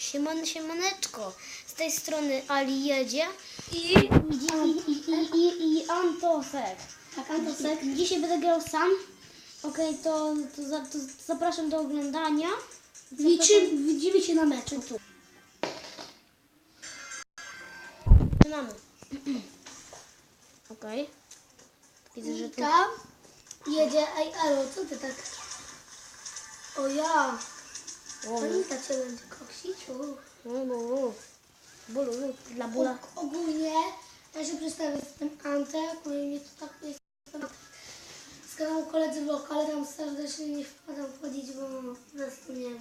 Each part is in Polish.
Sieman, siemaneczko. Z tej strony Ali jedzie I i, i, i, i, i Antosek. tak, Antosek. Dzisiaj będę grał sam. Okej, to, to, za, to zapraszam do oglądania. Widzimy, widzimy się na meczu. Zaczynamy. Okej. Widzę, że tu... Tam jedzie, ej, Alo, co ty tak? O ja, cię będzie koksić. u. no, no, no. Bólu, no, dla bóla. O- Ogólnie, ja się przedstawię, jestem Antek, mnie to tak jestem z kanału Koledzy Vlog, ale tam serdecznie nie wpadam wchodzić, bo po prostu nie wiem.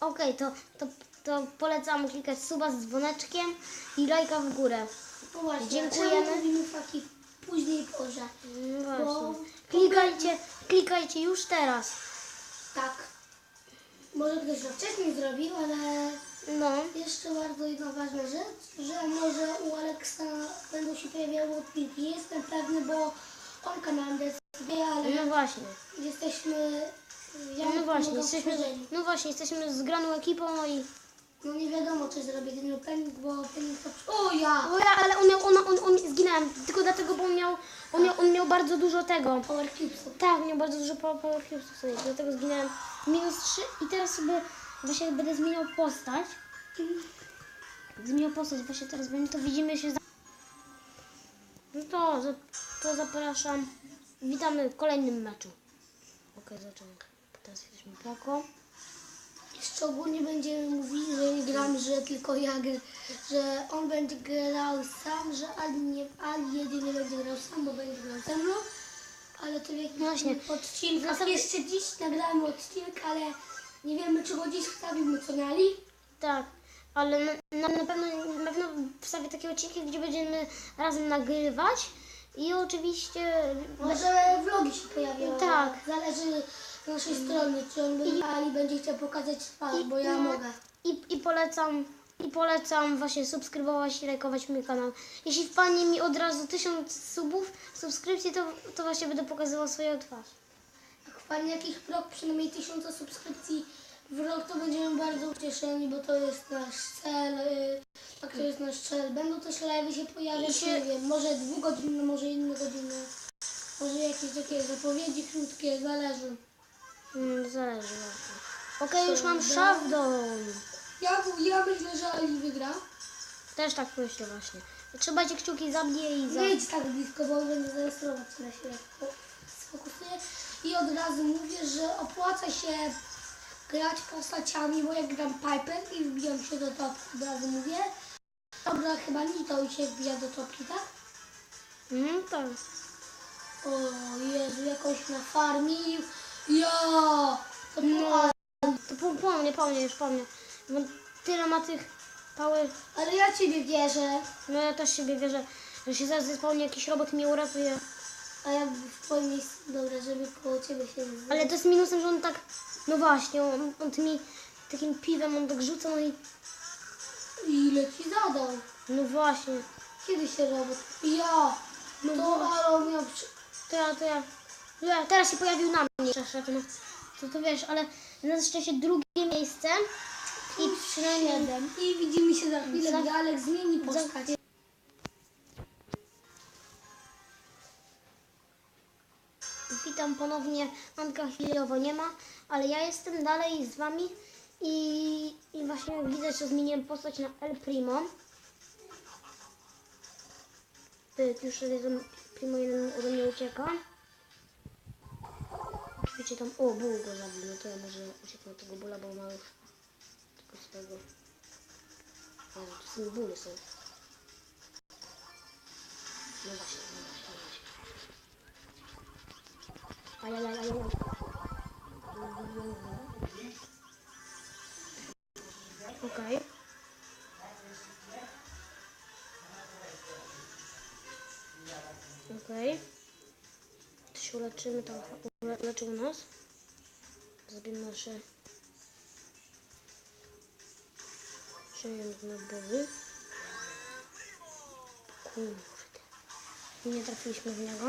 Okej, to, to, to polecam klikać suba z dzwoneczkiem i lajka w górę. No właśnie, Dziękujemy. czemu mówimy w takiej później porze? No Bo- właśnie. Klikajcie, klikajcie już teraz. Tak. Może ktoś to wcześniej zrobił, ale No. Jeszcze bardzo jedna ważna rzecz, że może u Aleksa będą się pojawiały odcinki. Nie jestem pewny, bo on kanałem decyduje, ale No właśnie. jesteśmy... Ja No właśnie, jesteśmy, no właśnie, jesteśmy zgraną ekipą no i... No nie wiadomo, czy zrobię ten opening, bo opening to... O ja! O ja, ale on miał, on, on, on zginąłem, tylko dlatego, bo on miał, on miał, on miał bardzo dużo tego. Power Cubesów. Tak, miał bardzo dużo power cubesów sobie, dlatego zginąłem minus 3 i teraz sobie właśnie będę zmieniał postać. Zmieniał postać, właśnie teraz będzie to widzimy się za... No to, to zapraszam. Witamy w kolejnym meczu. Okej, zaczynamy. Teraz jesteśmy poko. Jeszcze ogólnie będziemy mówili, że nie gram, że tylko ja że on będzie grał sam, że Ali, nie, Ali jedynie będzie grał sam, bo będzie grał ze mną. Ale to w jakimś Właśnie. Zatem- Jeszcze dziś nagrałem odcinek, ale nie wiemy, czy go dziś wstawimy, co nie Ali? Tak, ale na, na, na, pewno, na pewno wstawię takie odcinki, gdzie będziemy razem nagrywać i oczywiście... Może vlogi się pojawią. Tak. Zależy z naszej strony, czy on będzie, Ali będzie chciał pokazać twarz, bo ja no, mogę. I, I polecam, i polecam właśnie subskrybować i lajkować mój kanał. Jeśli wpadnie mi od razu tysiąc subów, subskrypcji, to, to właśnie będę pokazywał swoją twarz. Jak wpadnie jakiś rok, przynajmniej tysiąca subskrypcji w rok, to będziemy bardzo ucieszeni, bo to jest nasz cel. Yy, tak, to jest nasz cel. Będą też live się pojawiać, się- nie wiem, może dwugodzinne, może inne godziny. Może jakieś takie zapowiedzi krótkie, zależy. Mm, zależy. Okej, już mam szafdon. Ja, ja myślę, że Ali wygra. Też tak myślę właśnie. Trzymajcie kciuki za mnie i za... Nie idź tak blisko, bo będę zarejestrować się na siebie. Sfokusuję i od razu mówię, że opłaca się grać postaciami, bo jak gram Piper i wbijam się do topki, od razu mówię. Dobra, chyba Nito się wbija do topki, tak? Mm, tak. O Jezu, jakoś nafarmił. Ja! To No. To po, po mnie, po mnie, już po mnie. Bo tyle ma tych power... ale ja Ciebie wierzę, No ja też siebie wierzę, że się zaraz zespełni jakiś robot i mnie uratuje. a ja w Twoim miejscu, dobra, żeby koło Ciebie się nie Ale to jest minusem, że on tak, no właśnie, on, on tymi, takim piwem, on tak rzuca, no i, Ile Ci zadał? no właśnie. Kiedy się robot? Ja! No to właśnie. Aro miał przy... To ja, to ja, ja teraz się pojawił na mnie szef, no. To, to wiesz, ale na szczęście drugie miejsce i przynajmniej... Jeden. I widzimy się za chwilę, Za- gdy Alek zmieni postać. Witam ponownie, Anka chwilowo nie ma, ale ja jestem dalej z wami i, i właśnie jak widać, że zmieniłem postać na El Primo. Już Primo jeden ode mnie ucieka. Wiecie tam, o, ból go zabił, no to ja może ucieknę tego bóla, bo ma już tylko swego. O, tu są bóle są. No właśnie, no właśnie, no właśnie. Ajajajajaj. Okej. Okej. To się uleczymy, tam ule- uleczył nas. Zrobimy nasze... Przyjemne boły. Kurde. Nie trafiliśmy w niego.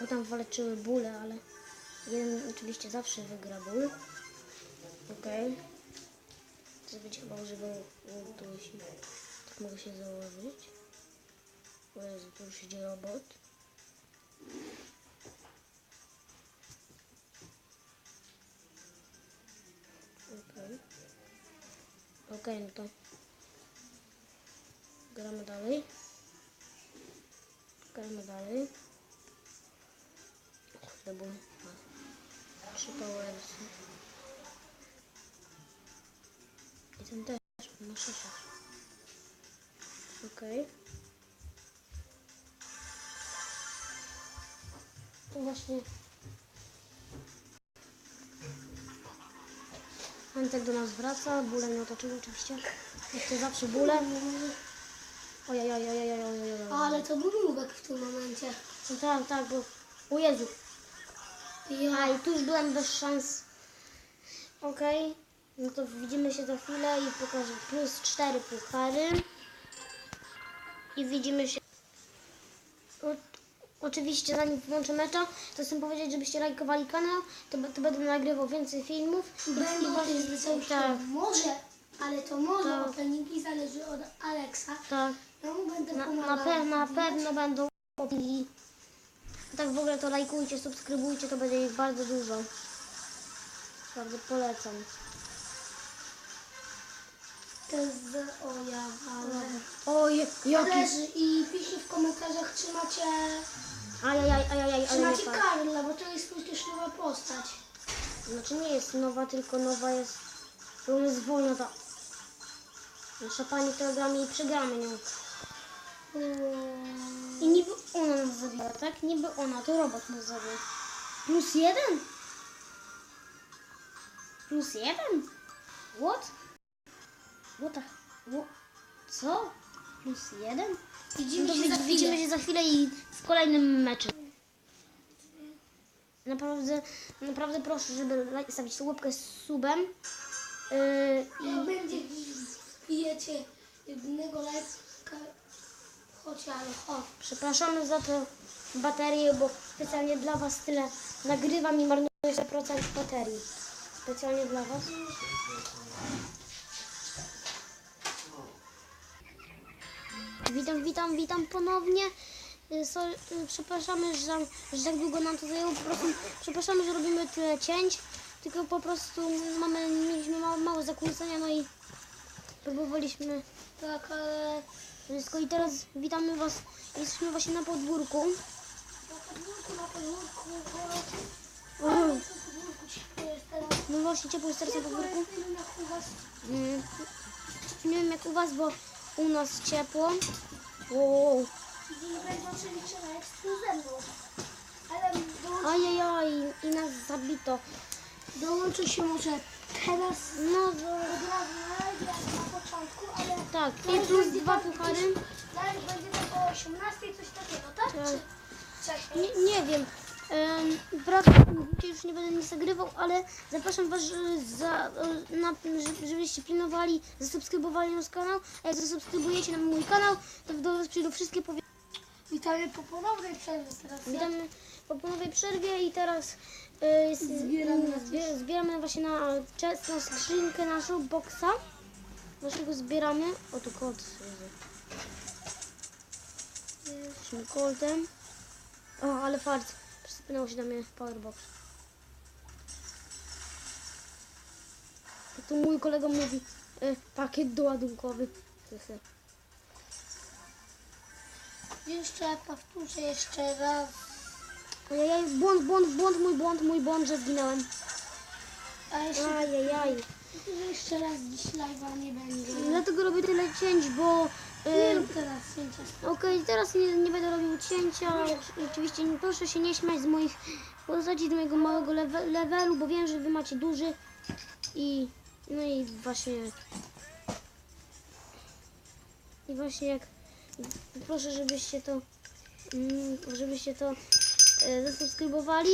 Bo tam walczyły bóle, ale jeden oczywiście zawsze wygra ból. Okej. Teraz będzie chyba używał dusi. Tak mogę się założyć. O Jezu, tu już idzie robot. Okej, no to gramy dalej. Gramy dalej. Kurde, bo ma trzy powersy. I ten też ma sześć. Okej. To właśnie Antek do nas wraca, bóle mnie otoczyły oczywiście. Jak to zawsze bóle. Ojej, ojej, ojej, ojej, ojej, ojej. Ale to był nubek w tym momencie. No tak, tak, bo... O Jezu. A Ja. i tu już byłem bez szans. Okej. No to widzimy się za chwilę i pokażę plus cztery puchary. I widzimy się... O, oczywiście zanim włączę mecza, to chcę powiedzieć, żebyście lajkowali kanał, to, to będę nagrywał więcej filmów. Będą właśnie- też wesołe Tak, Może, ale to może Tak. openiki zależy od Aleksa. tak. Ja mu będę Na, pomagał. na, pe, na pewno będą i tak w ogóle to lajkujcie, subskrybujcie, to będzie ich bardzo dużo. Bardzo polecam. To z... O ja, ale... Oj, jaki... Leży i piszcie w komentarzach, czy macie, Ajajaj, ajajaj, ale nie macie patrz. Karla, bo to jest przecież nowa postać. Znaczy nie jest nowa, tylko nowa jest... Bo ona jest wolna ta... Nasza pani to gramy i przegramy nią. I niby ona nas zabiła, tak? Niby ona, to robot nas zabił. Plus jeden? Plus jeden? What? What the... What? Co? Plus jeden? Widzimy No się za widzimy się za chwilę i w kolejnym meczu. Naprawdę, naprawdę proszę, żeby stawić łapkę z subem. Yy, Jak będzie wbijecie jednego lajka, chodź, ale chodź. Przepraszamy za to baterię, bo specjalnie dla Was tyle nagrywam i marnuję 100% baterii. Specjalnie dla Was. Witam, witam, witam ponownie. Y, So, y, przepraszamy, że, że tak długo nam to zajęło. Po prostu przepraszamy, że robimy tyle cięć. Tylko po prostu mamy, mieliśmy mało, zakłócenia, no i próbowaliśmy Tak, ale wszystko. I teraz witamy Was. Jesteśmy właśnie na podwórku. na podwórku, na podwórku. No właśnie ciepło jest teraz na podwórku. Mm, Nie wiem jak u Was, bo u nas ciepło. Wow. Ajajaj, i nas zabito. dołączy się może teraz No to, od razu na live, jak na początku, ale tak, i plus dwa tak puchary. będzie tak o 18 coś takiego, tak? Tak. Czy? Nie, nie wiem. Wracam, już nie będę nic nagrywał, ale zapraszam Was, za, e, na, że- żebyście pilnowali, zasubskrybowali nasz kanał. A jak zasubskrybujecie na mój kanał, to do Was przyjdą wszystkie powie- Witamy po ponownej przerwie teraz. Witamy po ponownej przerwie i teraz e, Zbieramy zbieramy właśnie na, czes, na skrzynkę naszą boksa. Naszego zbieramy. O tu kod. Jesteśmy koltem. O, ale fart. Przysypnęło się do mnie powerbox. Tu mój kolega mówi e, pakiet doładunkowy. Jeszcze powtórzę jeszcze raz. Ojej, błąd, błąd, błąd, mój błąd, mój błąd, że zginąłem. Ajajaj. jeszcze raz dziś live'a nie będzie. Dlatego robię tyle cięć, bo... Nie E, rób teraz cięcia. Okej, teraz nie, nie będę robił cięcia. Oczywiście nie, proszę się nie śmiać z moich postaci, z mojego małego lewe, levelu, bo wiem, że wy macie duży. I no i właśnie... I właśnie jak... Proszę, żebyście to... mm, Żebyście to e, zasubskrybowali,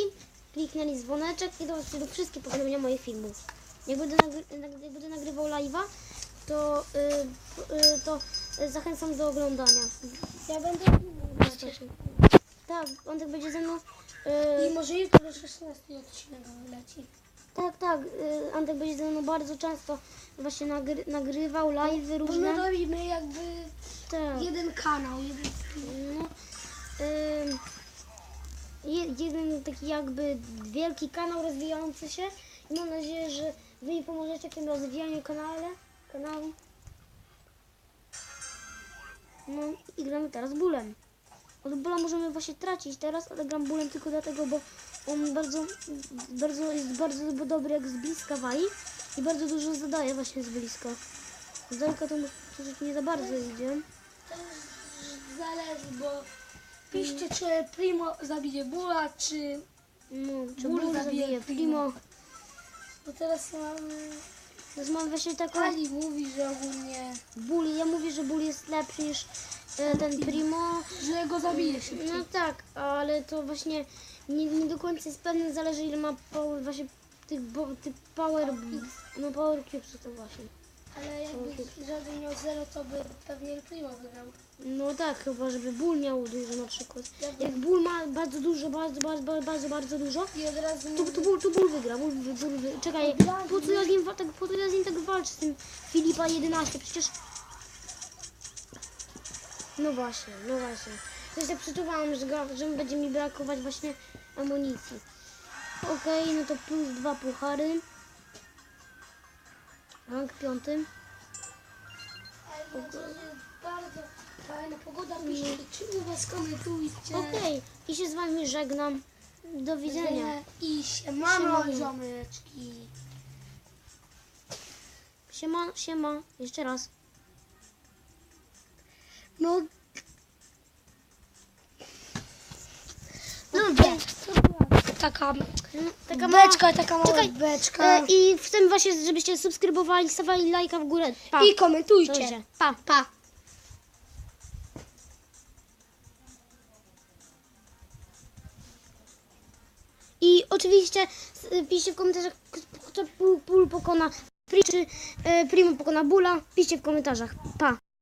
kliknęli dzwoneczek i do was przyjdą wszystkie powiadomienia moich filmów. Jak będę, nagry, nag- jak będę nagrywał live'a, to, y, y, to zachęcam do oglądania. Ja będę Tak, on tak będzie ze mną. I y, może jutro 16 odcinek wyleci. Tak, tak. y, Antek będzie ze mną bardzo często właśnie nagry, nagrywał live Bo my różne. robimy jakby Tak. jeden kanał, jeden No, je- jeden taki jakby wielki kanał rozwijający się i mam nadzieję, że wy mi pomożecie w tym rozwijaniu kanale, kanału. No i gramy teraz bólem. Od bóla możemy właśnie tracić teraz, ale gram bólem tylko dlatego, bo on bardzo, bardzo jest bardzo dobry jak z bliska wali i bardzo dużo zadaje właśnie z bliska. Z daleka to może nie za bardzo idzie. To już zależy, bo piszcie, czy Primo zabije Bula, czy... No, czy zabije Primo. Bo teraz mamy... Teraz mam właśnie taką Ali mówi, że ogólnie... ból. Ja mówię, że ból jest lepszy niż e, ten Primo. Że go zabije szybciej. No tak, ale to właśnie nie, nie do końca jest pewne, zależy ile ma power, właśnie tych, bo, tych power, no power cubesów to właśnie. Ale jakby żaden miał zero, to by pewnie Primo wygrał. No tak, chyba żeby ból miał dużo na przykład. Jak ból ma bardzo dużo, bardzo, bardzo, bardzo, bardzo, bardzo dużo, I od razu to, to, ból, to ból wygra. Ból, ból, ból, wy- czekaj, po co ja z nim, wa- tak, po co ja z nim tak walczę z tym Filipa 11? Przecież... No właśnie, no właśnie. Coś tak przeczuwałam, że, że będzie mi brakować właśnie amunicji. Okej, no to plus dwa puchary. Rank piąty. Ale jest bardzo fajna pogoda, piszcie, u was komentujcie. Okej, i się z wami żegnam. Do widzenia. I siemano, Siemano. ziomeczki. Siema, siema. Jeszcze raz. No, No była taka Mm, Taka mała- beczka, taka mała Czekaj, beczka. E, I chcę właśnie, żebyście subskrybowali, stawali lajka w górę. Pa. I komentujcie. Dobrze. Pa, pa. I oczywiście piszcie w komentarzach, kto pól, pokona, czy e, Primo pokona Bula. Piszcie w komentarzach. Pa.